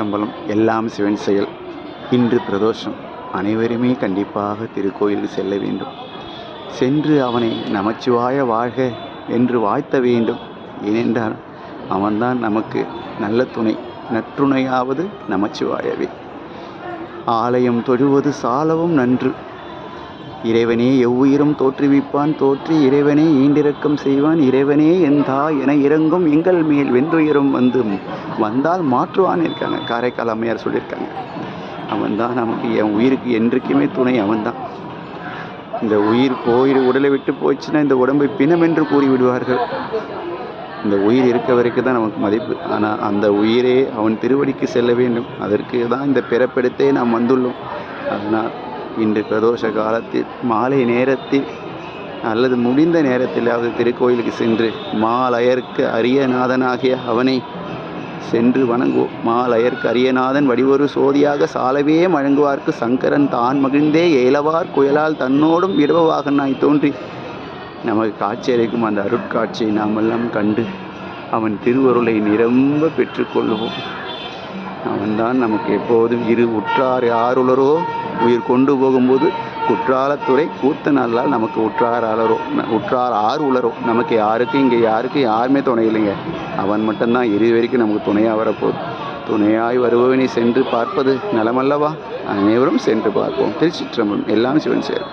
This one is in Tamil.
திருச்சிற்றம்பலம் எல்லாம் சிவன் செயல். இன்று பிரதோஷம். அனைவருமே கண்டிப்பாக திருக்கோயிலுக்கு செல்ல வேண்டும். சென்று அவனை நமச்சிவாய வாழ்க என்று வாழ்த்த வேண்டும். ஏனென்றால் அவன்தான் நமக்கு நல்ல துணை நற்றுணையாவது நமச்சிவாயவே. ஆலயம் தொழுவது சாலவும் நன்று. இறைவனே எவ்வுயிரும் தோற்றுவிப்பான் தோற்றி இறைவனே ஈண்டிரக்கம் செய்வான். இறைவனே என் தா என இறங்கும் எங்கள் மேல் வென்றுயிரும் வந்து வந்தால் மாற்றுவான் இருக்காங்க. காரைக்கால் அம்மையார் சொல்லியிருக்காங்க. அவன்தான் நமக்கு என் உயிருக்கு என்றைக்குமே துணை அவன்தான். இந்த உயிர் போய் உடலை விட்டு போச்சுன்னா இந்த உடம்பை பிணம் என்று கூறிவிடுவார்கள். இந்த உயிர் இருக்க வரைக்கும் தான் நமக்கு மதிப்பு. ஆனால் அந்த உயிரே அவன் திருவடிக்கு செல்ல வேண்டும். அதற்கு தான் இந்த பிறப்பெடுத்தே நாம் வந்துள்ளோம். அதனால் இன்று பிரதோஷ காலத்தில் மாலை நேரத்தில் அல்லது முடிந்த நேரத்திலாவது திருக்கோயிலுக்கு சென்று மாலயர்க்கு அரியநாதனாகிய அவனை சென்று வணங்குவோம் மாலயர்க்கு அரியநாதன் வடிவொரு சோதியாக சாலவே வழங்குவார்க்கு சங்கரன் தான் மகிழ்ந்தே ஏலவார் குயலால் தன்னோடும் இடவாகனாய் தோன்றி. நமக்கு காட்சியளிக்கும் அந்த அருட்காட்சியை நாமெல்லாம் கண்டு அவன் திருவருளை நிரம்ப பெற்றுக்கொள்வோம் அவன்தான் நமக்கு எப்போதும் இரு உற்றார் யாருளரோ உயிர் கொண்டு போகும்போது குற்றாலத்துறை கூத்த நல்லால் நமக்கு உற்றார் ஆளரோ உற்றார் ஆறு உலரோ நமக்கு யாருக்கும் இங்கே யாருக்கும் யாருமே துணை இல்லைங்க. அவன் மட்டும்தான் இறுதி வரைக்கும் நமக்கு துணையாக வரப்போகுது. துணையாய் வருபவனை சென்று பார்ப்பது நலமல்லவா? அனைவரும் சென்று பார்ப்போம். திருச்சிற்றம்பலம். எல்லாம் சிவன் சேரும்